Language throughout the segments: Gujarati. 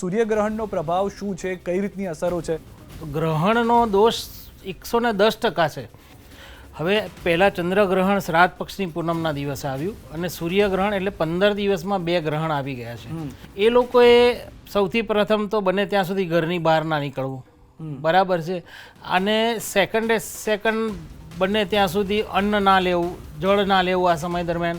સૂર્યગ્રહણનો પ્રભાવ શું છે? કઈ રીતની અસરો છે? તો ગ્રહણનો દોષ એકસો ને દસ ટકા છે. હવે પહેલાં ચંદ્રગ્રહણ શ્રાદ્ધ પક્ષની પૂનમના દિવસે આવ્યું અને સૂર્યગ્રહણ એટલે પંદર દિવસમાં બે ગ્રહણ આવી ગયા છે. એ લોકોએ સૌથી પ્રથમ તો બને ત્યાં સુધી ઘરની બહાર ના નીકળવું. બરાબર છે. અને સેકન્ડે સેકન્ડ બને ત્યાં સુધી અન્ન ના લેવું જળ ના લેવું આ સમય દરમિયાન.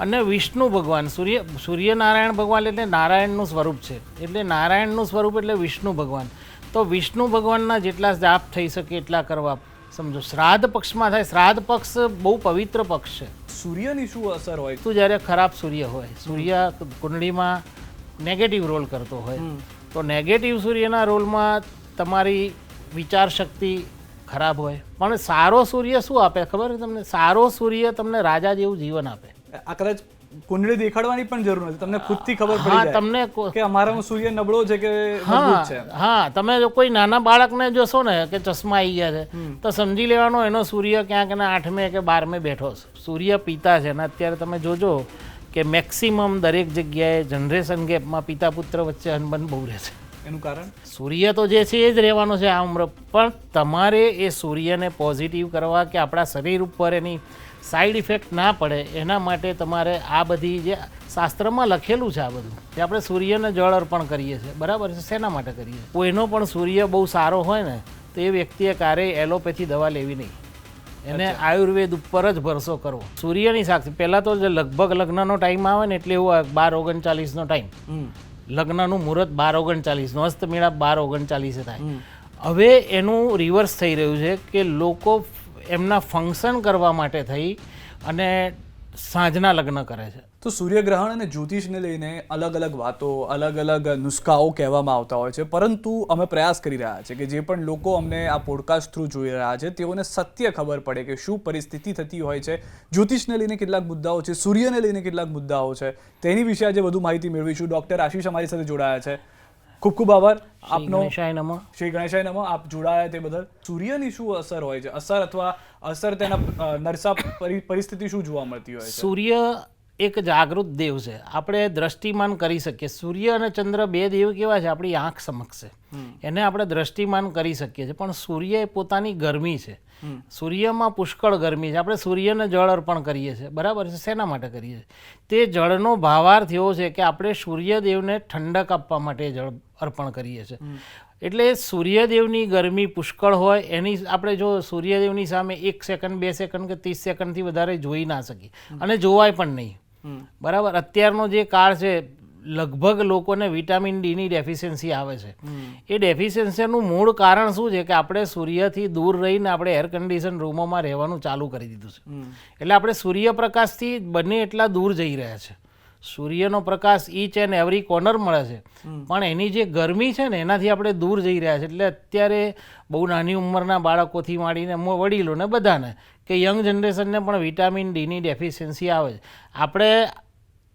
અને વિષ્ણુ ભગવાન સૂર્ય સૂર્યનારાયણ ભગવાન એટલે નારાયણનું સ્વરૂપ છે. એટલે નારાયણનું સ્વરૂપ એટલે વિષ્ણુ ભગવાન. તો વિષ્ણુ ભગવાનના જેટલા જાપ થઈ શકે એટલા કરવા સમજો શ્રાદ્ધ પક્ષમાં થાય શ્રાદ્ધ પક્ષ બહુ પવિત્ર પક્ષ છે. સૂર્યની શું અસર હોય? તું જ્યારે ખરાબ સૂર્ય હોય સૂર્ય કુંડળીમાં નેગેટિવ રોલ કરતો હોય તો નેગેટિવ સૂર્યના રોલમાં તમારી વિચાર શક્તિ ખરાબ હોય. પણ સારો સૂર્ય શું આપે? ખબર છે તમને? સારો સૂર્ય તમને રાજા જેવું જીવન આપે. આ કદાચ કુંડળી દેખાડવાની પણ જરૂર નથી. તમને ખુદથી ખબર પડી જાય તમને કે અમારામાં સૂર્ય નબળો છે કે હા મજબૂત છે? હા તમે જો કોઈ નાના બાળકને જોશો ને કે ચશ્મા આવી ગયા છે તો સમજી લેવાનો એનો સૂર્ય ક્યાંક ને આઠમે કે બારમે બેઠો છે. સૂર્ય પિતા છે ને અત્યારે તમે જોજો કે મેક્સિમમ દરેક જગ્યાએ જનરેશન ગેપમાં પિતા પુત્ર વચ્ચે અનબન બહુ રહે છે. એનું કારણ? સૂર્ય તો જે છે એ જ રહેવાનો છે આ ઉંમર. પણ તમારે એ સૂર્યને પોઝિટિવ કરવા કે આપણા શરીર ઉપર એની સાઈડ ઇફેક્ટ ના પડે એના માટે તમારે આ બધી જે શાસ્ત્રમાં લખેલું છે આ બધું કે આપણે સૂર્યને જળ અર્પણ કરીએ છીએ બરાબર છે? શેના માટે કરીએ કોઈનો પણ સૂર્ય બહુ સારો હોય ને તો એ વ્યક્તિએ ક્યારેય એલોપેથી દવા લેવી નહીં. એને આયુર્વેદ ઉપર જ ભરોસો કરવો. સૂર્યની સાક્ષી પહેલાં તો જે લગભગ લગ્નનો ટાઈમ આવે ને એટલે એવું બાર ઓગણચાલીસનો ટાઈમ. લગ્નનું મુહૂર્ત બાર ઓગણચાલીસનું હસ્તમેળાપ બાર ઓગણચાલીસે થાય. હવે એનું રિવર્સ થઈ રહ્યું છે કે લોકો એમના ફંક્શન કરવા માટે થઈ અને સાંજના લગ્ન કરે છે. તો સૂર્યગ્રહણ અને જ્યોતિષને લઈને અલગ અલગ વાતો, અલગ અલગ નુસ્ખાઓ કહેવામાં આવતા હોય છે. પરંતુ અમે પ્રયાસ કરી રહ્યા છે કે જે પણ લોકો અમને આ પોડકાસ્ટ થ્રુ જોઈ રહ્યા છે, તેઓને સત્ય ખબર પડે કે શું પરિસ્થિતિ થતી હોય છે. જ્યોતિષને લઈને કેટલાક મુદ્દાઓ છે, સૂર્યને લઈને કેટલાક મુદ્દાઓ છે. તેની વિશે આજે વધુ માહિતી મેળવીશું. ડૉક્ટર આશીષ અમારી સાથે જોડાયા છે. ખૂબ ખૂબ આભાર. આપનો શ્રી ગણેશાય નમઃ. આપ જોડાયા તે બદલ. સૂર્યની શું અસર હોય છે? અસર અથવા અસર તેના નરસા પરિસ્થિતિ શું જોવા મળતી હોય છે? સૂર્ય એક જાગૃત દેવ છે. આપણે દ્રષ્ટિમાન કરી શકીએ. સૂર્ય અને ચંદ્ર બે દેવ કેવા છે? આપણી આંખ સમક્ષ છે. એને આપણે દ્રષ્ટિમાન કરી શકીએ છીએ. પણ સૂર્ય એ પોતાની ગરમી છે. સૂર્યમાં પુષ્કળ ગરમી છે. આપણે સૂર્યને જળ અર્પણ કરીએ છીએ. બરાબર છે? શેના માટે કરીએ છીએ? તે જળનો ભાવાર્થ એવો છે કે આપણે સૂર્યદેવને ઠંડક આપવા માટે જળ અર્પણ કરીએ છીએ. એટલે સૂર્યદેવની ગરમી પુષ્કળ હોય એની આપણે જો સૂર્યદેવની સામે એક સેકન્ડ બે સેકન્ડ કે ત્રીસ સેકન્ડથી વધારે જોઈ ના શકીએ. અને જોવાય પણ નહીં. બરાબર? અત્યારનો જે કાળ છે લગભગ લોકોને વિટામિન ડીની ડેફિશિયન્સી આવે છે. એ ડેફિશિયન્સીનું મૂળ કારણ શું છે કે આપણે સૂર્યથી દૂર રહીને આપણે એર કન્ડિશન રૂમોમાં રહેવાનું ચાલુ કરી દીધું છે. એટલે આપણે સૂર્યપ્રકાશથી બને એટલા દૂર જઈ રહ્યા છે. સૂર્યનો પ્રકાશ ઈચ એન્ડ એવરી કોર્નર મળે છે. પણ એની જે ગરમી છે ને એનાથી આપણે દૂર જઈ રહ્યા છે. એટલે અત્યારે બહુ નાની ઉંમરના બાળકોથી માંડીને વડીલોને બધાને કે યંગ જનરેશનને પણ વિટામિન ડીની ડેફિશિયન્સી આવે છે. આપણે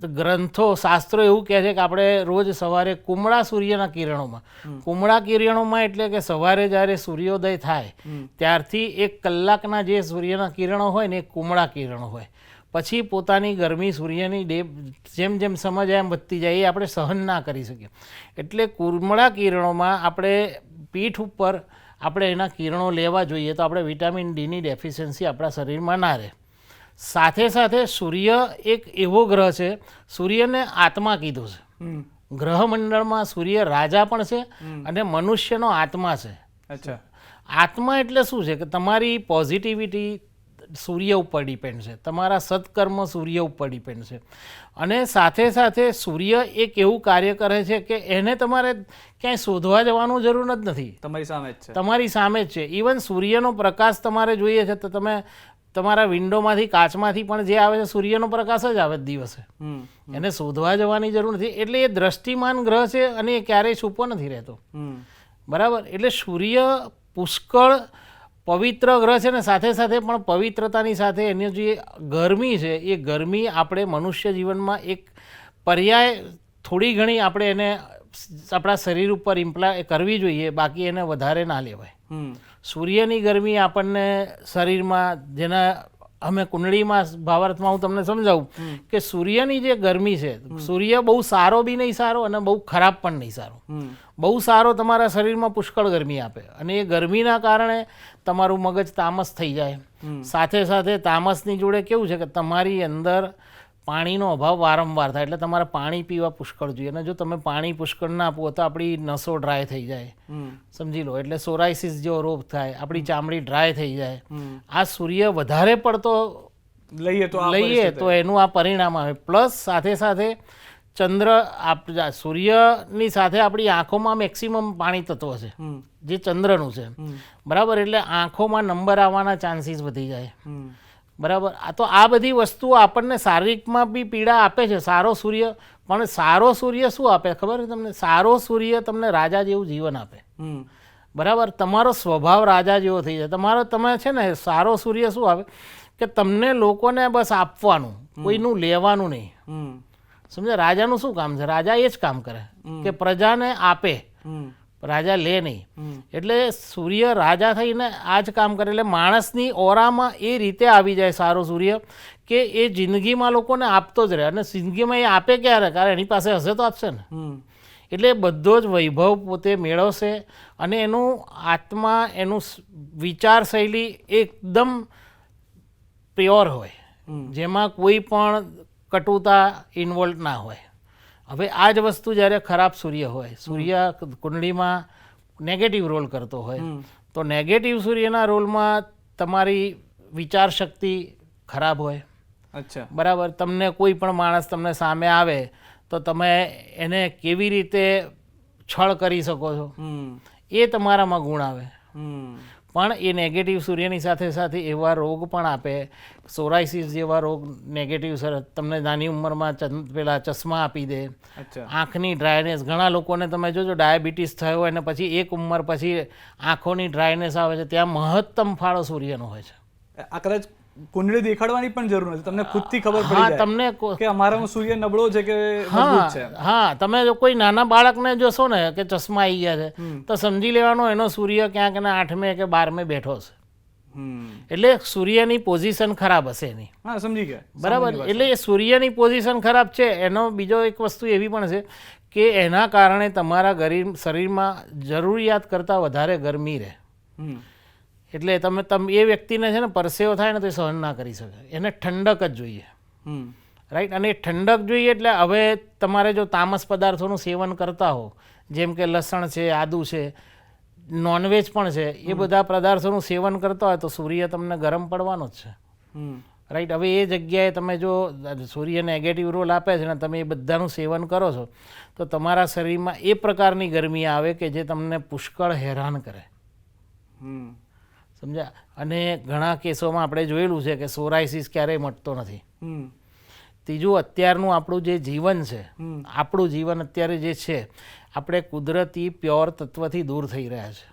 ગ્રંથો શાસ્ત્રો એવું કહે છે કે આપણે રોજ સવારે કુમળા સૂર્યના કિરણોમાં. કુમળા કિરણોમાં એટલે કે સવારે જ્યારે સૂર્યોદય થાય ત્યારથી એક કલાકના જે સૂર્યના કિરણો હોય ને એ કુમળા કિરણો હોય. પછી પોતાની ગરમી સૂર્યની ડે જેમ જેમ સમજ એમ વધતી જાય એ આપણે સહન ના કરી શકીએ. એટલે કુમળા કિરણોમાં આપણે પીઠ ઉપર આપણે એના કિરણો લેવા જોઈએ તો આપણે વિટામિન ડીની ડેફિશિયન્સી આપણા શરીરમાં ના રહે. સાથે સાથે સૂર્ય એક એવો ગ્રહ છે સૂર્યને આત્મા કીધું છે. હમ. ગ્રહમંડળમાં સૂર્ય રાજા પણ છે અને મનુષ્યનો આત્મા છે. અચ્છા. આત્મા એટલે શું છે? કે તમારી પોઝિટિવિટી સૂર્ય ઉપર ડિપેન્ડ છે. તમારા સત્કર્મ સૂર્ય ઉપર ડિપેન્ડ છે. અને સાથે સાથે સૂર્ય એક એવું કાર્ય કરે છે કે એને તમારે ક્યાંય શોધવા જવાનું જરૂર જ નથી. તમારી સામે જ છે. તમારી સામે જ છે. ઇવન સૂર્યનો પ્રકાશ તમારે જોઈએ છે તો તમે તમારા વિન્ડોમાંથી કાચમાંથી પણ જે આવે છે સૂર્યનો પ્રકાશ જ આવે દિવસે. એને શોધવા જવાની જરૂર નથી. એટલે એ દ્રષ્ટિમાન ગ્રહ છે અને એ ક્યારેય છૂપો નથી રહેતો. બરાબર? એટલે સૂર્ય પુષ્કળ પવિત્ર ગ્રહ છે ને સાથે સાથે પણ પવિત્રતાની સાથે એની જે ગરમી છે એ ગરમી આપણે મનુષ્ય જીવનમાં એક પર્યાય થોડી ઘણી આપણે એને આપણા શરીર ઉપર ઇમ્પ્લાય કરવી જોઈએ બાકી એને વધારે ના લેવાય. સૂર્યની ગરમી આપણને શરીરમાં જેના અમે કુંડળીમાં ભાવાર્થમાં હું તમને સમજાવું કે સૂર્યની જે ગરમી છે સૂર્ય બહુ સારો બી નહીં સારો અને બહુ ખરાબ પણ નહીં સારો. બહુ સારો તમારા શરીરમાં પુષ્કળ ગરમી આપે અને એ ગરમીના કારણે તમારું મગજ તામસ થઈ જાય. સાથે સાથે તામસની જોડે કેવું છે કે તમારી અંદર પાણીનો અભાવ વારંવાર થાય એટલે તમારે પાણી પીવા પુષ્કળ જોઈએ. અને જો તમે પાણી પુષ્કળ ના આપો તો આપણી નસો ડ્રાય થઈ જાય. સમજી લો. એટલે સોરાઇસિસ જેવો રોગ થાય આપણી ચામડી ડ્રાય થઈ જાય. આ સૂર્ય વધારે પડતો લઈએ તો લઈએ તો એનું આ પરિણામ આવે. પ્લસ સાથે સાથે ચંદ્ર આપ સૂર્યની સાથે આપણી આંખોમાં મેક્સિમમ પાણી તત્વ છે જે ચંદ્રનું છે. બરાબર? એટલે આંખોમાં નંબર આવવાના ચાન્સીસ વધી જાય. બરાબર? આ તો આ બધી વસ્તુઓ આપણને શારીરિકમાં બી પીડા આપે છે સારો સૂર્ય. પણ સારો સૂર્ય શું આપે? ખબર છે તમને? સારો સૂર્ય તમને રાજા જેવું જીવન આપે. બરાબર? તમારો સ્વભાવ રાજા જેવો થઈ જાય. તમારો તમે છે ને સારો સૂર્ય શું આવે કે તમને લોકોને બસ આપવાનું. કોઈનું લેવાનું નહીં. સમજે રાજાનું શું કામ છે? રાજા એ જ કામ કરે. કે પ્રજાને આપે. રાજા લે નહીં. એટલે સૂર્ય રાજા થઈને આ જ કામ કરે. એટલે માણસની ઓરામાં એ રીતે આવી જાય સારો સૂર્ય કે એ જિંદગીમાં લોકોને આપતો જ રહે અને જિંદગીમાં એ આપે ક્યારે? કારણ એની પાસે હશે તો આપશે ને. એટલે બધો જ વૈભવ પોતે મેળવશે અને એનું આત્મા એનું વિચાર શૈલી એકદમ પ્યોર હોય. જેમાં કોઈ પણ કટુતા ઇન્વોલ્વ ના હોય. હવે આ જ વસ્તુ જ્યારે ખરાબ સૂર્ય હોય સૂર્ય કુંડળીમાં નેગેટિવ રોલ કરતો હોય તો નેગેટિવ સૂર્યના રોલમાં તમારી વિચાર શક્તિ ખરાબ હોય. અચ્છા. બરાબર? તમને કોઈ પણ માણસ તમને સામે આવે તો તમે એને કેવી રીતે છળ કરી શકો છો? એ તમારામાં ગુણ આવે. પણ એ નેગેટિવ સૂર્યની સાથે સાથે એવા રોગ પણ આપે. સોરાઇસિસ જેવા રોગ નેગેટિવ સર તમને નાની ઉંમરમાં પેલા ચશ્મા આપી દે. આંખની ડ્રાયનેસ ઘણા લોકોને તમે જોજો ડાયાબિટીસ થયો હોય અને પછી એક ઉંમર પછી આંખોની ડ્રાયનેસ આવે છે. ત્યાં મહત્તમ ફાળો સૂર્યનો હોય છે. આ કદાચ કુંડળી દેખાડવાની પણ જરૂર નથી. તમને ખુદથી ખબર પડી જાય તમને કે અમારામાં સૂર્ય નબળો છે કે હા છે. હા તમે જો કોઈ નાના બાળકને જોશો ને કે ચશ્મા આવી ગયા છે તો સમજી લેવાનો એનો સૂર્ય ક્યાંક ને આઠમે કે બારમે બેઠો છે. એટલે સૂર્યની પોઝિશન ખરાબ હશે એની. હા સમજી ગયા. બરાબર? એટલે એ સૂર્યની પોઝિશન ખરાબ છે. એનો બીજો એક વસ્તુ એવી પણ છે કે એના કારણે તમારા ગરીબ શરીરમાં જરૂરિયાત કરતાં વધારે ગરમી રહે. એટલે તમે તમે એ વ્યક્તિને છે ને પરસેવો થાય ને તો એ સહન ના કરી શકે. એને ઠંડક જ જોઈએ. હમ. રાઈટ અને એ ઠંડક જોઈએ એટલે હવે તમારે જો તામસ પદાર્થોનું સેવન કરતા હો જેમ કે લસણ છે આદુ છે નોનવેજ પણ છે એ બધા પદાર્થોનું સેવન કરતા હોય તો સૂર્ય તમને ગરમ પડવાનો જ છે. રાઈટ હવે એ જગ્યાએ તમે જો સૂર્ય નેગેટિવ રોલ આપે છે ને તમે એ બધાનું સેવન કરો છો તો તમારા શરીરમાં એ પ્રકારની ગરમી આવે કે જે તમને પુષ્કળ હેરાન કરે. હમ. સમજ્યા? અને ઘણા કેસોમાં આપણે જોયેલું છે કે સોરાઇસિસ ક્યારેય મટતો નથી. ત્રીજું અત્યારનું આપણું જે જીવન છે આપણું જીવન અત્યારે જે છે આપણે કુદરતી પ્યોર તત્વથી દૂર થઈ રહ્યા છે.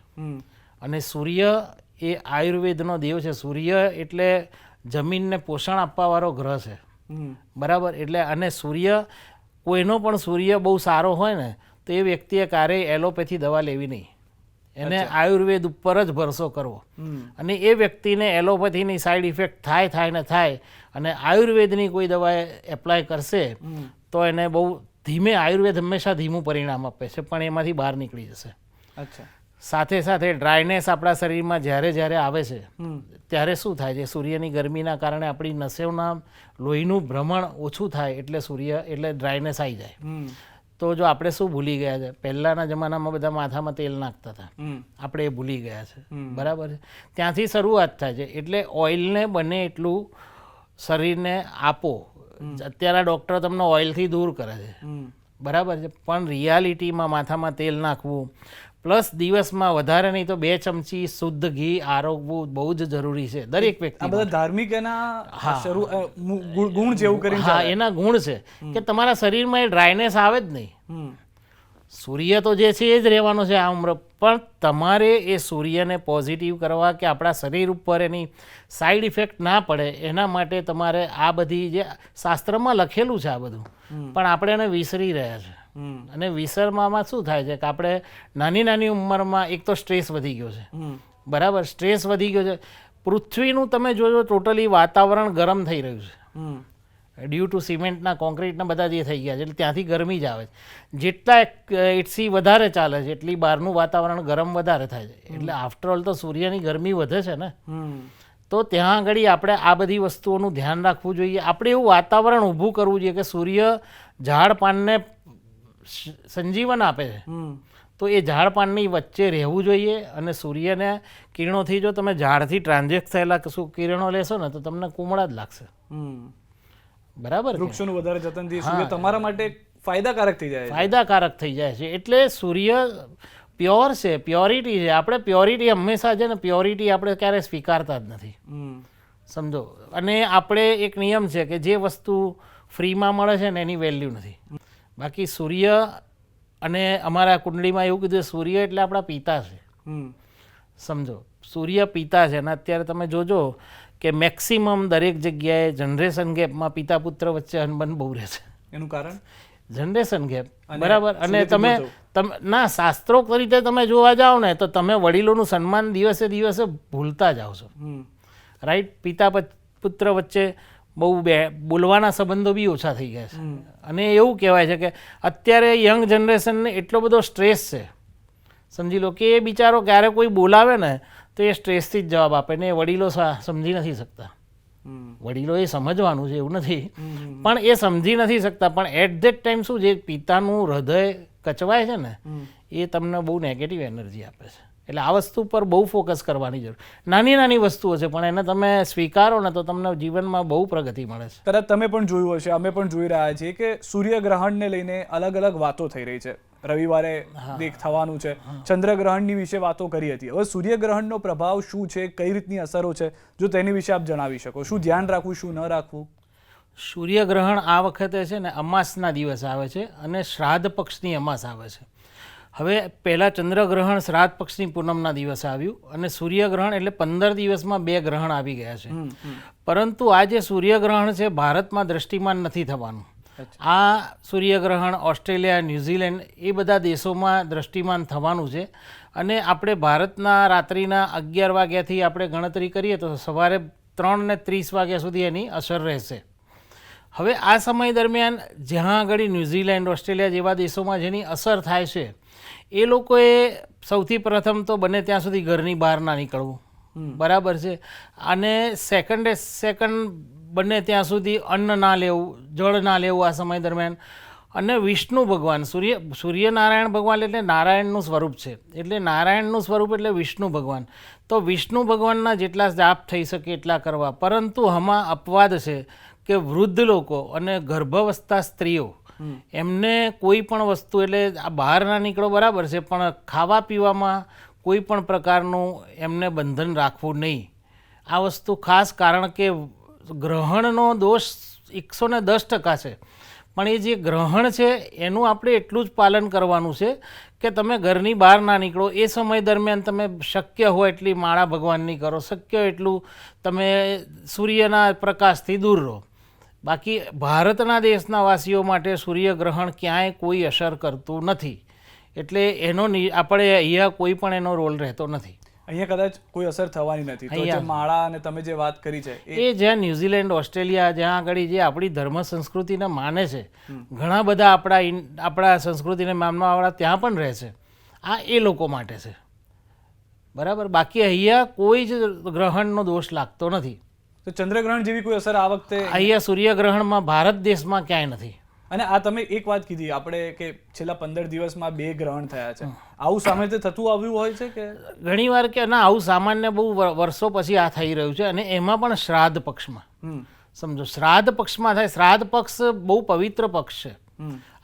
અને સૂર્ય એ આયુર્વેદનો દેવ છે. સૂર્ય એટલે જમીનને પોષણ આપવાવાળો ગ્રહ છે. બરાબર? એટલે અને સૂર્ય કોઈનો પણ સૂર્ય બહુ સારો હોય ને તો એ વ્યક્તિએ ક્યારેય એલોપેથી દવા લેવી નહીં. એને આયુર્વેદ ઉપર જ ભરોસો કરવો. અને એ વ્યક્તિને એલોપેથીની સાઈડ ઇફેક્ટ થાય થાય ને થાય અને આયુર્વેદની કોઈ દવા એપ્લાય કરશે તો એને બહુ ધીમે આયુર્વેદ હંમેશા ધીમું પરિણામ આપે છે પણ એમાંથી બહાર નીકળી જશે. અચ્છા. સાથે સાથે ડ્રાયનેસ આપણા શરીરમાં જ્યારે જ્યારે આવે છે ત્યારે શું થાય છે? સૂર્યની ગરમીના કારણે આપણી નસેવના લોહીનું ભ્રમણ ઓછું થાય એટલે સૂર્ય એટલે ડ્રાયનેસ આવી જાય. તો જો આપણે શું ભૂલી ગયા છે? પહેલાંના જમાનામાં બધા માથામાં તેલ નાખતા હતા. આપણે એ ભૂલી ગયા છે. બરાબર છે? ત્યાંથી શરૂઆત થાય છે. એટલે ઓઇલને બને એટલું શરીરને આપો. અત્યારે ડૉક્ટર તમને ઓઇલથી દૂર કરે છે. બરાબર છે? પણ રિયાલિટીમાં માથામાં તેલ નાખવું પ્લસ દિવસમાં વધારે નહીં તો બે ચમચી શુદ્ધ ઘી આરોગવું બહુ જ જરૂરી છે. દરેક વ્યક્તિ આ બધા ધાર્મિક એના શરૂ ગુણ જેવું કરીને હા એના ગુણ છે કે તમારા શરીરમાં એ ડ્રાયનેસ આવે જ નહીં. સૂર્ય તો જે છે એ જ રહેવાનો છે આ ઉંમર. પણ તમારે એ સૂર્યને પોઝિટિવ કરવા કે આપણા શરીર ઉપર એની સાઈડ ઇફેક્ટ ના પડે એના માટે તમારે આ બધી જે શાસ્ત્રમાં લખેલું છે આ બધું. પણ આપણે એને વિસરી રહ્યા છે. અને વિસરવામાં શું થાય છે કે આપણે નાની નાની ઉંમરમાં એક તો સ્ટ્રેસ વધી ગયો છે. બરાબર સ્ટ્રેસ વધી ગયો છે. પૃથ્વીનું તમે જોજો ટોટલી વાતાવરણ ગરમ થઈ રહ્યું છે. ડ્યુ ટુ સિમેન્ટના કોન્ક્રીટના બધા જે થઈ ગયા છે એટલે ત્યાંથી ગરમી જ આવે છે. જેટલા એટસી વધારે ચાલે છે એટલી બહારનું વાતાવરણ ગરમ વધારે થાય છે. એટલે આફ્ટર ઓલ તો સૂર્યની ગરમી વધે છે ને. તો ત્યાં આગળ આપણે આ બધી વસ્તુઓનું ધ્યાન રાખવું જોઈએ. આપણે એવું વાતાવરણ ઊભું કરવું જોઈએ કે સૂર્ય ઝાડ પાનને સંજીવન આપે છે. તો એ ઝાડ પાનની વચ્ચે રહેવું જોઈએ અને સૂર્યને કિરણોથી જો તમે ઝાડથી ટ્રાન્ઝેક્ટ થયેલા શું કિરણો લેશો ને તો તમને કુમળા જ લાગશે. બરાબર? વૃક્ષોનું વધારે જતનથી સૂર્ય તમારા માટે ફાયદાકારક થઈ જાય ફાયદાકારક થઈ જાય છે. એટલે સૂર્ય પ્યોર છે પ્યોરિટી છે. આપણે પ્યોરિટી હંમેશા છે ને પ્યોરિટી આપણે ક્યારેય સ્વીકારતા જ નથી. સમજો? અને આપણે એક નિયમ છે કે જે વસ્તુ ફ્રીમાં મળે છે ને એની વેલ્યુ નથી. બાકી સૂર્ય અને અમારા કુંડળીમાં એવું કીધું સૂર્ય એટલે આપણા પિતા છે. સમજો. સૂર્ય પિતા છે અને અત્યારે તમે જોજો કે મેક્સિમમ દરેક જગ્યાએ જનરેશન ગેપમાં પિતા પુત્ર વચ્ચે અનબન બહુ રહે છે. એનું કારણ? Generation gap. બરાબર. અને તમે તમે ના શાસ્ત્રોક્ત રીતે તમે જોવા જાઓ ને તો તમે વડીલોનું સન્માન દિવસે દિવસે ભૂલતા જાઓ છો. રાઈટ પિતા પુત્ર વચ્ચે બહુ બે બોલવાના સંબંધો બી ઓછા થઈ ગયા છે. અને એવું કહેવાય છે કે અત્યારે યંગ જનરેશનને એટલો બધો સ્ટ્રેસ છે. સમજી લો કે એ બિચારો ક્યારે કોઈ બોલાવે ને તો એ સ્ટ્રેસથી જ જવાબ આપે ને એ વડીલો સા- સમજી નથી શકતા. વડીલો એ સમજવાનું છે એવું નથી. પણ એ સમજી નથી શકતા. પણ એટ ધેટ ટાઈમ શું જે પિતાનું હૃદય કચવાય છે ને એ તમને બહુ નેગેટિવ એનર્જી આપે છે. એટલે આ વસ્તુ પર બહુ ફોકસ કરવાની જરૂર. નાની નાની વસ્તુઓ છે પણ એને તમે સ્વીકારો ને તો તમને જીવનમાં બહુ પ્રગતિ મળે છે. કદાચ તમે પણ જોયું હશે અમે પણ જોઈ રહ્યા છીએ કે સૂર્યગ્રહણને લઈને અલગ અલગ વાતો થઈ રહી છે. રવિવારે દેખ થવાનું છે. ચંદ્રગ્રહણની વિશે વાતો કરી હતી. હવે સૂર્યગ્રહણનો પ્રભાવ શું છે કઈ રીતની અસરો છે જો તેની વિશે આપ જણાવી શકો. શું ધ્યાન રાખવું શું ન રાખવું? સૂર્યગ્રહણ આ વખતે છે ને અમાસના દિવસ આવે છે અને શ્રાદ્ધ પક્ષની અમાસ આવે છે. હવે પહેલાં ચંદ્રગ્રહણ શ્રાદ્ધ પક્ષની પૂનમના દિવસે આવ્યું અને સૂર્યગ્રહણ એટલે પંદર દિવસમાં બે ગ્રહણ આવી ગયા છે. પરંતુ આ જે સૂર્યગ્રહણ છે ભારતમાં દ્રષ્ટિમાન નથી થવાનું. આ સૂર્યગ્રહણ ઓસ્ટ્રેલિયા ન્યૂઝીલેન્ડ એ બધા દેશોમાં દ્રષ્ટિમાન થવાનું છે. અને આપણે ભારતના રાત્રિના અગિયાર વાગ્યાથી આપણે ગણતરી કરીએ તો સવારે ત્રણ ને ત્રીસ વાગ્યા સુધી એની અસર રહેશે. હવે આ સમય દરમિયાન જ્યાં આગળ ન્યૂઝીલેન્ડ ઓસ્ટ્રેલિયા જેવા દેશોમાં જેની અસર થાય છે એ લોકોએ સૌથી પ્રથમ તો બને ત્યાં સુધી ઘરની બહાર ના નીકળવું. બરાબર છે. અને સેકન્ડે સેકન્ડ બને ત્યાં સુધી અન્ન ના લેવું જળ ના લેવું આ સમય દરમિયાન. અને વિષ્ણુ ભગવાન સૂર્ય સૂર્યનારાયણ ભગવાન એટલે નારાયણનું સ્વરૂપ છે. એટલે નારાયણનું સ્વરૂપ એટલે વિષ્ણુ ભગવાન. તો વિષ્ણુ ભગવાનના જેટલા જાપ થઈ શકે એટલા કરવા. પરંતુ હમાં અપવાદ છે કે વૃદ્ધ લોકો અને ગર્ભાવસ્થા સ્ત્રીઓ એમને કોઈ પણ વસ્તુ એટલે આ બહાર ના નીકળો બરાબર છે પણ ખાવા પીવામાં કોઈ પણ પ્રકારનું એમને બંધન રાખવું નહીં. આ વસ્તુ ખાસ કારણ કે ગ્રહણનો દોષ એકસો ને દસ ટકા છે. પણ એ જે ગ્રહણ છે એનું આપણે એટલું જ પાલન કરવાનું છે કે તમે ઘરની બહાર ના નીકળો. એ સમય દરમિયાન તમે શક્ય હોય એટલી માળા ભગવાનની કરો શક્ય એટલું તમે સૂર્યના પ્રકાશથી દૂર રહો. બાકી ભારતના દેશના વાસીઓ માટે સૂર્યગ્રહણ ક્યાંય કોઈ અસર કરતું નથી. એટલે એનો આપણે અહીંયા કોઈ પણ એનો રોલ રહેતો નથી. અહીંયા કદાચ કોઈ અસર થવાની નથી. તો જે અહીંયા. માળા અને તમે જે વાત કરી છે એ એ જ્યાં ન્યુઝીલેન્ડ ઓસ્ટ્રેલિયા જ્યાં આગળ જે આપણી ધર્મ સંસ્કૃતિને માને છે ઘણા બધા આપણા આપણા સંસ્કૃતિને માનવાવાળા ત્યાં પણ રહે છે. આ એ લોકો માટે છે. બરાબર? બાકી અહીંયા કોઈ જ ગ્રહણનો દોષ લાગતો નથી. તો ચંદ્રગ્રહણ જેવી કોઈ અસર આ વખતે અહીંયા સૂર્યગ્રહણમાં ભારત દેશમાં ક્યાંય નથી. અને આ તમે એક વાત કીધી આપણે કે છેલ્લા પંદર દિવસમાં બે ગ્રહણ થયા છે. આવું સામે થતું આવ્યું હોય છે કે? ઘણીવાર કે ના આવું સામાન્ય બહુ વર્ષો પછી આ થઈ રહ્યું છે અને એમાં પણ શ્રાદ્ધ પક્ષમાં. સમજો શ્રાદ્ધ પક્ષમાં થાય શ્રાદ્ધ પક્ષ બહુ પવિત્ર પક્ષ છે.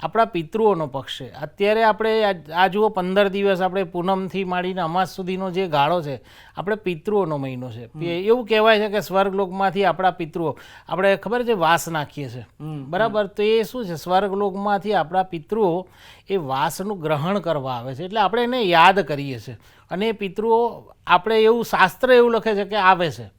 આપણા પિતૃઓનો પક્ષ છે. અત્યારે આપણે આ- જુઓ પંદર દિવસ આપણે પૂનમથી માંડીને અમાસ સુધીનો જે ગાળો છે આપણે પિતૃઓનો મહિનો છે. એવું કહેવાય છે કે સ્વર્ગલોકમાંથી આપણા પિતૃઓ આપણે ખબર છે વાસ નાખીએ છીએ બરાબર? તો એ શું છે? સ્વર્ગલોકમાંથી આપણા પિતૃઓ એ વાસનું ગ્રહણ કરવા આવે છે. એટલે આપણે એને યાદ કરીએ છીએ અને એ પિતૃઓ આપણે એવું શાસ્ત્ર એવું લખે છે કે આવે છે.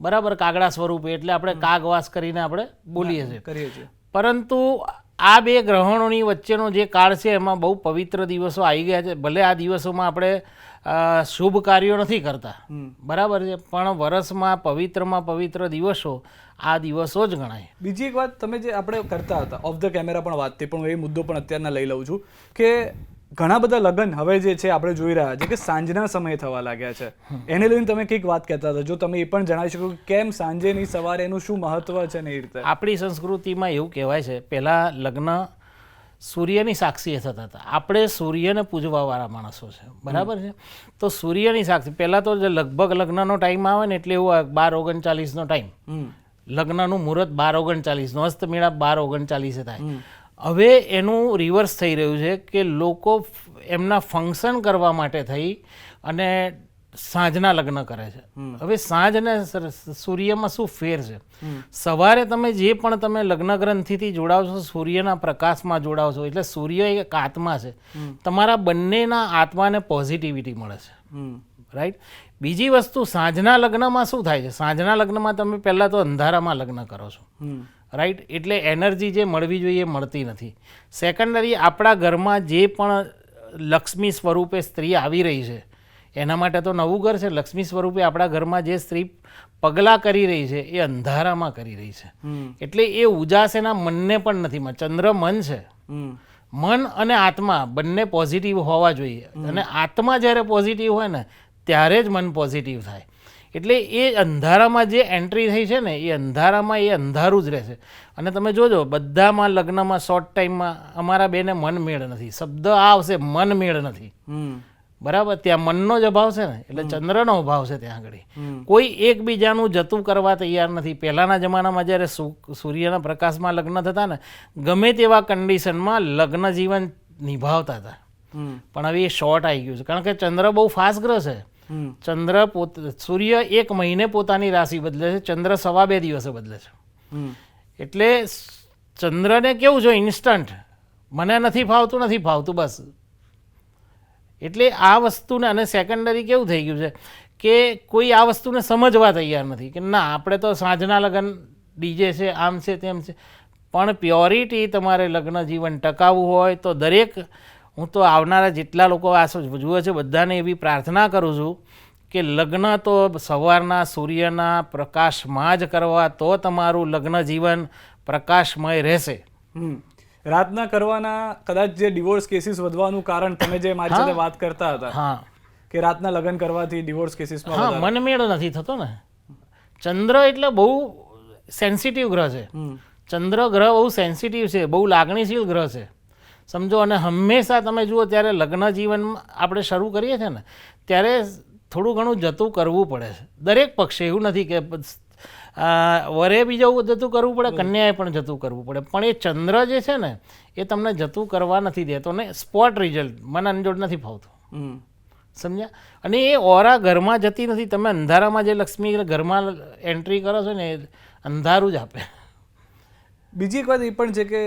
બરાબર? કાગડા સ્વરૂપે. એટલે આપણે કાગવાસ કરીને આપણે બોલીએ છીએ. કરીએ છીએ. પરંતુ આ બે ગ્રહણોની વચ્ચેનો જે કાળ છે એમાં બહુ પવિત્ર દિવસો આવી ગયા છે. ભલે આ દિવસોમાં આપણે શુભ કાર્યો નથી કરતા. બરાબર છે. પણ વર્ષમાં પવિત્રમાં પવિત્ર દિવસો આ દિવસો જ ગણાય. બીજી એક વાત તમે જે આપણે કરતા હતા ઓફ ધ કેમેરા પણ વાત તે પણ હું એ મુદ્દો પણ અત્યારના લઈ લઉં છું કે ઘણા બધા લગ્ન હવે જે છે આપણે જોઈ રહ્યા છે કે સાંજના સમયે થવા લાગ્યા છે. એને લઈને તમે કંઈક વાત કહેતા હતા. જો તમે એ પણ જણાવી શકો કે કેમ સાંજે નહીં સવારે એનું શું મહત્વ છે ને એ રીતે? આપણી સંસ્કૃતિમાં એવું કહેવાય છે પહેલાં લગ્ન સૂર્યની સાક્ષીએ થતા હતા. આપણે સૂર્યને પૂજવાવાળા માણસો છે. બરાબર છે? તો સૂર્યની સાક્ષી પહેલાં તો જે લગભગ લગ્નનો ટાઈમ આવે ને એટલે એવું બાર ઓગણચાલીસનો ટાઈમ. લગ્નનું મુહૂર્ત બાર ઓગણચાલીસનો હસ્તમેળાપ બાર ઓગણચાલીસે થાય. હવે એનું રિવર્સ થઈ રહ્યું છે કે લોકો એમના ફંક્શન કરવા માટે થઈ અને સાંજના લગ્ન કરે છે. હવે સાંજ અને સૂર્યમાં શું ફેર છે? સવારે તમે જે પણ તમે લગ્ન ગ્રંથિથી જોડાવશો સૂર્યના પ્રકાશમાં જોડાવશો એટલે સૂર્ય એક આત્મા છે. તમારા બંનેના આત્માને પોઝિટિવિટી મળે છે. રાઈટ બીજી વસ્તુ સાંજના લગ્નમાં શું થાય છે? સાંજના લગ્નમાં તમે પહેલાં તો અંધારામાં લગ્ન કરો છો. રાઈટ? એટલે એનર્જી જે મળવી જોઈએ મળતી નથી. સેકન્ડરી આપણા ઘરમાં જે પણ લક્ષ્મી સ્વરૂપે સ્ત્રી આવી રહી છે એના માટે તો નવું ઘર છે. લક્ષ્મી સ્વરૂપે આપણા ઘરમાં જે સ્ત્રી પગલાં કરી રહી છે એ અંધારામાં કરી રહી છે. એટલે એ ઉજાસ એના મનને પણ નથી. ચંદ્ર મન છે. મન અને આત્મા બંને પોઝિટિવ હોવા જોઈએ. અને આત્મા જ્યારે પોઝિટિવ હોય ને ત્યારે જ મન પોઝિટિવ થાય. એટલે એ અંધારામાં જે એન્ટ્રી થઈ છે ને એ અંધારામાં એ અંધારું જ રહેશે. અને તમે જોજો બધામાં લગ્નમાં શોર્ટ ટાઈમમાં અમારા બેને મન મેળ નથી. શબ્દ આ આવશે મન મેળ નથી બરાબર? ત્યાં મનનો જ અભાવ છે ને એટલે ચંદ્રનો અભાવ છે ત્યાં આગળ. કોઈ એકબીજાનું જતું કરવા તૈયાર નથી. પહેલાંના જમાનામાં જ્યારે સૂર્યના પ્રકાશમાં લગ્ન થતા ને ગમે તેવા કન્ડિશનમાં લગ્ન જીવન નિભાવતા હતા. પણ હવે એ શોર્ટ આવી ગયું છે. કારણ કે ચંદ્ર બહુ ફાસ્ટ ગ્રહ છે. ચંદ્ર પોત સૂર્ય એક મહિને પોતાની રાશિ બદલે છે ચંદ્ર સવા બે દિવસે બદલે છે. એટલે ચંદ્રને કેવું છે ઇન્સ્ટન્ટ મને નથી ફાવતું નથી ફાવતું બસ. એટલે આ વસ્તુને અને સેકન્ડરી કેવું થઈ ગયું છે કે કોઈ આ વસ્તુને સમજવા તૈયાર નથી કે ના આપણે તો સાંજના લગ્ન ડીજે છે આમ છે તેમ છે. પણ પ્યોરિટી તમારે લગ્ન જીવન ટકાવવું હોય તો દરેક હું તો આવનારા જેટલા લોકો આ જુએ છે બધાને એવી પ્રાર્થના કરું છું કે લગ્ન તો સવારના સૂર્યના પ્રકાશમાં જ કરવા તો તમારું લગ્ન જીવન પ્રકાશમય રહેશે. રાતના કરવાના કદાચ જે ડિવોર્સ કેસીસ વધવાનું કારણ તમે જે મારી સાથે વાત કરતા હતા હા. કે રાતના લગ્ન કરવાથી ડિવોર્સ કેસીસમાં હા મનમેળ નથી થતો ને. ચંદ્ર એટલે બહુ સેન્સિટિવ ગ્રહ છે. ચંદ્ર ગ્રહ બહુ સેન્સિટિવ છે બહુ લાગણીશીલ ગ્રહ છે. સમજો અને હંમેશા તમે જુઓ ત્યારે લગ્ન જીવન આપણે શરૂ કરીએ છીએ ને ત્યારે થોડું ઘણું જતું કરવું પડે છે. દરેક પક્ષે એવું નથી કે વરે વરે બીજું જતું કરવું પડે કન્યાએ પણ જતું કરવું પડે. પણ એ ચંદ્ર જે છે ને એ તમને જતું કરવા નથી દેતો ને સ્પોટ રિઝલ્ટ મને અનજોડ નથી ફાવતું. સમજ્યા? અને એ ઓરા ઘરમાં જતી નથી. તમે અંધારામાં જે લક્ષ્મી ઘરમાં એન્ટ્રી કરો છો ને એ અંધારું જ આપે. બીજી એક વાત એ પણ છે કે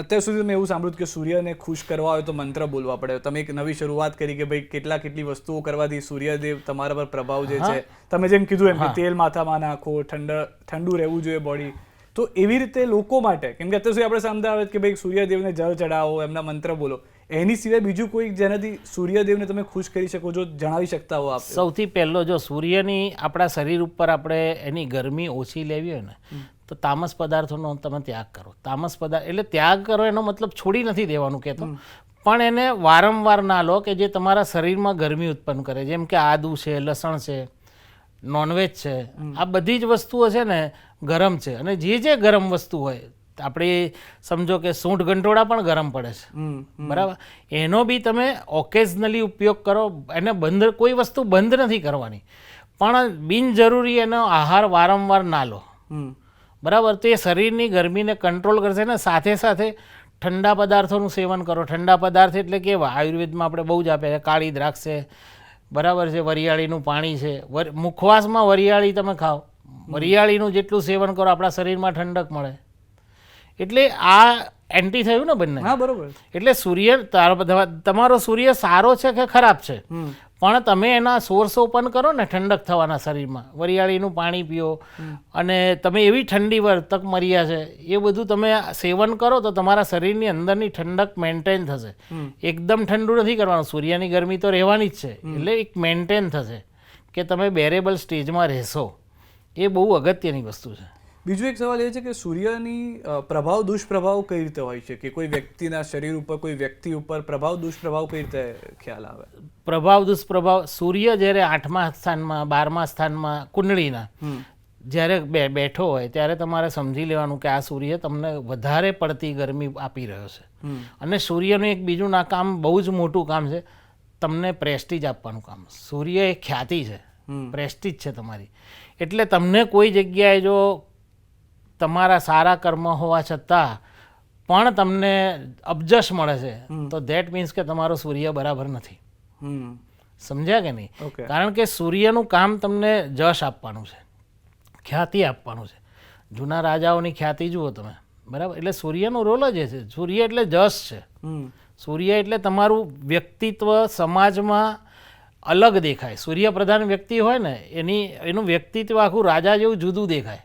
અત્યાર સુધી મેં એવું સાંભળ્યું કે સૂર્યને ખુશ કરવા હોય તો મંત્ર બોલવા પડે. તમે એક નવી શરૂઆત કરી કે ભાઈ કેટલા કેટલી વસ્તુઓ કરવાથી સૂર્યદેવ તમારા પર પ્રભાવ જે છે તમે જેમ કીધું એમ કે તેલ માથામાં નાખો ઠંડા ઠંડુ રહેવું જોઈએ બોડી તો એવી રીતે લોકો માટે કેમ કે અત્યાર સુધી આપણે સાંભળતા આવે કે ભાઈ સૂર્યદેવને જળ ચડાવો એમના મંત્ર બોલો. એની સિવાય બીજું કોઈ જેનાથી સૂર્યદેવને તમે ખુશ કરી શકો છો જણાવી શકતા હો આપ. સૌથી પહેલો જો સૂર્યની આપણા શરીર ઉપર આપણે એની ગરમી ઓછી લેવી હોય ને તો તામસ પદાર્થોનો તમે ત્યાગ કરો. તામસ પદાર્થ એટલે ત્યાગ કરો એનો મતલબ છોડી નથી દેવાનું કહેતો. પણ એને વારંવાર ના લો કે જે તમારા શરીરમાં ગરમી ઉત્પન્ન કરે. જેમ કે આદુ છે લસણ છે નોનવેજ છે. આ બધી જ વસ્તુઓ છે ને ગરમ છે. અને જે જે ગરમ વસ્તુ હોય આપણે સમજો કે સૂંઠ ગંટોળા પણ ગરમ પડે છે. બરાબર? એનો બી તમે ઓકેઝનલી ઉપયોગ કરો. એને બંધ કોઈ વસ્તુ બંધ નથી કરવાની. પણ બિનજરૂરી એનો આહાર વારંવાર ના લો. બરાબર? તો એ શરીરની ગરમીને કંટ્રોલ કરશે ને સાથે સાથે ઠંડા પદાર્થોનું સેવન કરો. ઠંડા પદાર્થ એટલે કેવા આયુર્વેદમાં આપણે બહુ જ આપે છે કાળી દ્રાક્ષ છે બરાબર છે વરિયાળીનું પાણી છે. મુખવાસમાં વરિયાળી તમે ખાઓ. વરિયાળીનું જેટલું સેવન કરો આપણા શરીરમાં ઠંડક મળે. એટલે આ એન્ટી થયું ને બંને? હા બરોબર. એટલે સૂર્ય તમારો સૂર્ય સારો છે કે ખરાબ છે? પણ તમે એના સોર્સ ઓપન કરો ને ઠંડક થવાના શરીરમાં. વરિયાળીનું પાણી પીઓ અને તમે એવી ઠંડી વર્તક મર્યા છે એ બધું તમે સેવન કરો તો તમારા શરીરની અંદરની ઠંડક મેન્ટેન થશે. એકદમ ઠંડુ નથી કરવાનું. સૂર્યની ગરમી તો રહેવાની જ છે. એટલે એક મેન્ટેન થશે કે તમે બેરેબલ સ્ટેજમાં રહેશો. એ બહુ અગત્યની વસ્તુ છે. બીજો એક સવાલ એ છે કે સૂર્યની પ્રભાવ દુષ્પ્રભાવ કઈ રીતે હોય છે? કે કોઈ વ્યક્તિના શરીર ઉપર કોઈ વ્યક્તિ ઉપર પ્રભાવ દુષ્પ્રભાવ કઈ રીતે ખ્યાલ આવે? પ્રભાવ દુષ્પ્રભાવ સૂર્ય જ્યારે આઠમા સ્થાનમાં બારમા સ્થાનમાં કુંડળીના જ્યારે બે બેઠો હોય ત્યારે તમારે સમજી લેવાનું કે આ સૂર્ય તમને વધારે પડતી ગરમી આપી રહ્યો છે. અને સૂર્યનું એક બીજું ના કામ બહુ જ મોટું કામ છે તમને પ્રેસ્ટીજ આપવાનું કામ. સૂર્ય એ ખ્યાતિ છે. પ્રેસ્ટીજ છે તમારી. એટલે તમને કોઈ જગ્યાએ જો તમારા સારા કર્મ હોવા છતાં પણ તમને અબજશ મળે છે તો ધેટ મીન્સ કે તમારો સૂર્ય બરાબર નથી. સમજ્યા કે નહીં? કારણ કે સૂર્યનું કામ તમને જશ આપવાનું છે ખ્યાતિ આપવાનું છે. જૂના રાજાઓની ખ્યાતિ જુઓ તમે બરાબર? એટલે સૂર્યનો રોલ જ એ છે. સૂર્ય એટલે જશ છે. સૂર્ય એટલે તમારું વ્યક્તિત્વ સમાજમાં અલગ દેખાય. સૂર્યપ્રધાન વ્યક્તિ હોય ને એની એનું વ્યક્તિત્વ આખું રાજા જેવું જુદું દેખાય.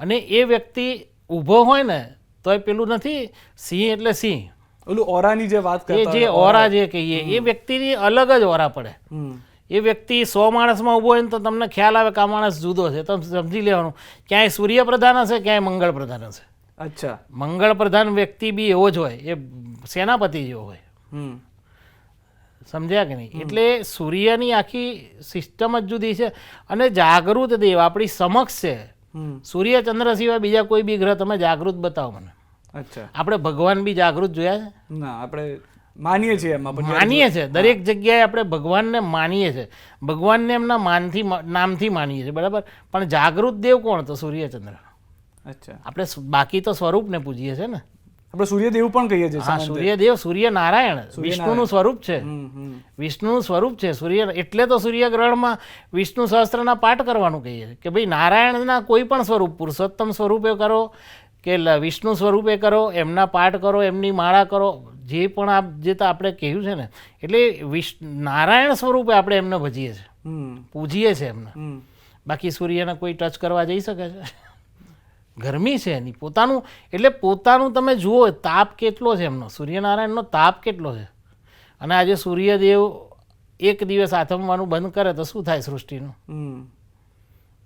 અને એ વ્યક્તિ ઊભો હોય ને તો એ પેલું નથી સિંહ એટલે સિંહ. ઓલું ઓરાની જે વાત એ જે ઓરા જે કહીએ એ વ્યક્તિની અલગ જ ઓરા પડે. એ વ્યક્તિ સો માણસમાં ઊભો હોય ને તો તમને ખ્યાલ આવે કે આ માણસ જુદો છે. તમે સમજી લેવાનું. ક્યાંય સૂર્યપ્રધાન હશે ક્યાંય મંગળ પ્રધાન હશે. અચ્છા. મંગળ પ્રધાન વ્યક્તિ બી એવો જ હોય. એ સેનાપતિ જેવો હોય. સમજ્યા કે નહીં? એટલે સૂર્યની આખી સિસ્ટમ જ જુદી છે અને જાગૃત દેવ આપણી સમક્ષ છે. સૂર્ય ચંદ્ર સિવાય બીજા કોઈ બી ગ્રહ તમે જાગૃત બતાવો મને. અચ્છા. આપણે ભગવાન બી જાગૃત જોયા છે? ના આપણે માનીએ છીએ એમાં માનીએ છે દરેક જગ્યાએ આપણે ભગવાનને માનીએ છીએ. ભગવાનને એમના માનથી નામથી માનીએ છીએ બરાબર? પણ જાગૃત દેવ કોણ તો? સૂર્યચંદ્ર અચ્છા. આપણે બાકી તો સ્વરૂપને પૂજીએ છીએ ને. આપણે સૂર્યદેવ પણ કહીએ છીએ હા સૂર્યદેવ સૂર્યનારાયણ વિષ્ણુનું સ્વરૂપ છે. વિષ્ણુનું સ્વરૂપ છે. સૂર્ય એટલે તો સૂર્યગ્રહણમાં વિષ્ણુ સહસ્ત્રના પાઠ કરવાનું કહીએ છીએ કે ભાઈ નારાયણના કોઈ પણ સ્વરૂપ પુરુષોત્તમ સ્વરૂપે કરો કે વિષ્ણુ સ્વરૂપે કરો એમના પાઠ કરો એમની માળા કરો જે પણ આપ જે તો આપણે કહ્યું છે ને એટલે વિશ નારાયણ સ્વરૂપે આપણે એમને ભજીએ છીએ. પૂજીએ છીએ એમને. બાકી સૂર્યને કોઈ ટચ કરવા જઈ શકે છે? ગરમી છે એની. પોતાનું એટલે પોતાનું તમે જુઓ તાપ કેટલો છે એમનો. સૂર્યનારાયણનો તાપ કેટલો છે? અને આજે સૂર્યદેવ એક દિવસ આથમવાનું બંધ કરે તો શું થાય સૃષ્ટિનું?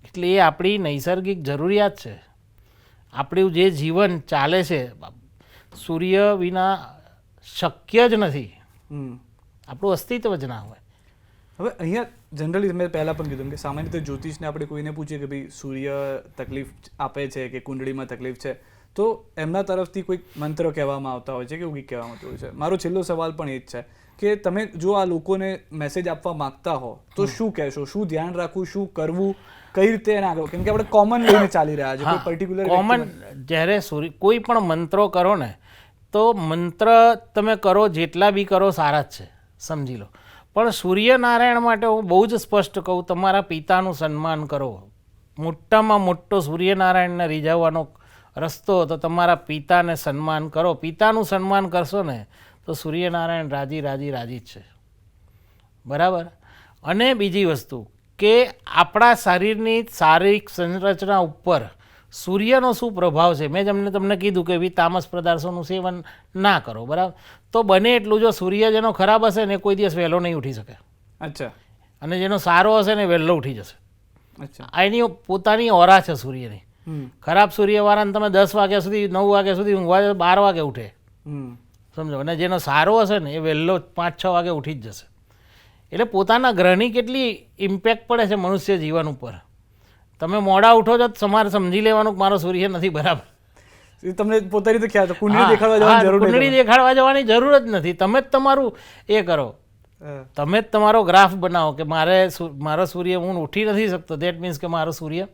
એટલે એ આપણી નૈસર્ગિક જરૂરિયાત છે. આપણું જે જીવન ચાલે છે સૂર્ય વિના શક્ય જ નથી. આપણું અસ્તિત્વ જ ના હોય. હવે અહીંયા જનરલી મેં પહેલાં પણ કીધું કે સામાન્ય રીતે જ્યોતિષને આપણે કોઈને પૂછીએ કે ભાઈ સૂર્ય તકલીફ આપે છે કે કુંડળીમાં તકલીફ છે તો એમના તરફથી કોઈક મંત્ર કહેવામાં આવતા હોય છે કે એવું કહેવામાં આવતું હોય છે. મારો છેલ્લો સવાલ પણ એ જ છે કે તમે જો આ લોકોને મેસેજ આપવા માંગતા હો તો શું કહેશો? શું ધ્યાન રાખવું? શું કરવું? કઈ રીતે એને આગળ? કેમ કે આપણે કોમન લઈને ચાલી રહ્યા છે કોઈ પર્ટિક્યુલર કોમન જ્યારે સૂર્ય કોઈ પણ મંત્રો કરો ને તો મંત્ર તમે કરો જેટલા બી કરો સારા જ છે સમજી લો. પણ સૂર્યનારાયણ માટે હું બહુ જ સ્પષ્ટ કહું, તમારા પિતાનું સન્માન કરો. મોટામાં મોટો સૂર્યનારાયણને રીઝવવાનો રસ્તો તો તમારા પિતાને સન્માન કરો. પિતાનું સન્માન કરશો ને, તો સૂર્યનારાયણ રાજી રાજી રાજી જ છે. બરાબર? અને બીજી વસ્તુ કે આપણા શરીરની શારીરિક સંરચના ઉપર સૂર્યનો શું પ્રભાવ છે? મેં તમને તમને કીધું કે ભાઈ તામસ પદાર્થોનું સેવન ના કરો બરાબર? તો બને એટલું જો સૂર્ય જેનો ખરાબ હશે ને કોઈ દિવસ વહેલો નહીં ઉઠી શકે. અચ્છા. અને જેનો સારો હશે ને વહેલો ઉઠી જશે. અચ્છા. એની પોતાની ઓરા છે સૂર્યની. ખરાબ સૂર્યવાળાને તમે દસ વાગ્યા સુધી નવ વાગ્યા સુધી ઊંઘવા બાર વાગે ઉઠે. સમજો? અને જેનો સારો હશે ને એ વહેલો પાંચ છ વાગે ઉઠી જ જશે. એટલે પોતાના ગ્રહની કેટલી ઇમ્પેક્ટ પડે છે મનુષ્ય જીવન ઉપર? તમે મોડા ઉઠો છો તો તમારે સમજી લેવાનું કે મારો સૂર્ય નથી બરાબર. તમને પોતાની રીતે ખ્યાલ કુંડળી દેખાડવા જવાની જરૂર કુંડળી દેખાડવા જવાની જરૂર જ નથી. તમે જ તમારું એ કરો. તમે જ તમારો ગ્રાફ બનાવો કે મારે મારો સૂર્ય હું ઉઠી નથી શકતો. દેટ મીન્સ કે મારો સૂર્ય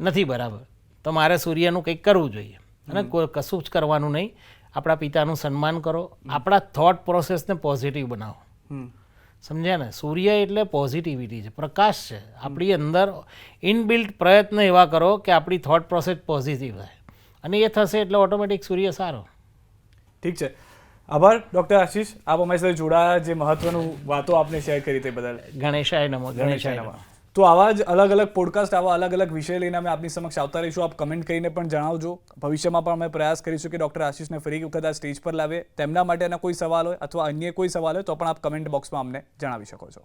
નથી બરાબર. તો મારે સૂર્યનું કંઈક કરવું જોઈએ. અને કોઈ કશું જ કરવાનું નહીં. આપણા પિતાનું સન્માન કરો. આપણા થોટ પ્રોસેસને પોઝિટિવ બનાવો. સમજ્યા ને? સૂર્ય એટલે પોઝિટિવિટી છે પ્રકાશ છે. આપણી અંદર ઇનબિલ્ટ પ્રયત્ન એવા કરો કે આપણી થોટ પ્રોસેસ પોઝિટિવ થાય. અને એ થશે એટલે ઓટોમેટિક સૂર્ય સારો. ઠીક છે. આભાર ડૉક્ટર આશીષ. આપ અમારી સાથે જોડાયા જે મહત્વનું વાતો આપને શેર કરી તે બદલ. ગણેશાય નમો ગણેશાય નમો. તો આવા જ અલગ અલગ પોડકાસ્ટ આવા અલગ અલગ વિષય લઈને અમે આપની સમક્ષ આવતા રહીશું. આપ કમેન્ટ કરીને પણ જણાવજો. ભવિષ્યમાં પણ અમે પ્રયાસ કરીશું કે ડૉક્ટર આશીષને ફરી વખત આ સ્ટેજ પર લાવે. તેમના માટેના કોઈ સવાલ હોય અથવા અન્ય કોઈ સવાલ હોય તો પણ આપ કમેન્ટ બોક્સમાં અમને જણાવી શકો છો.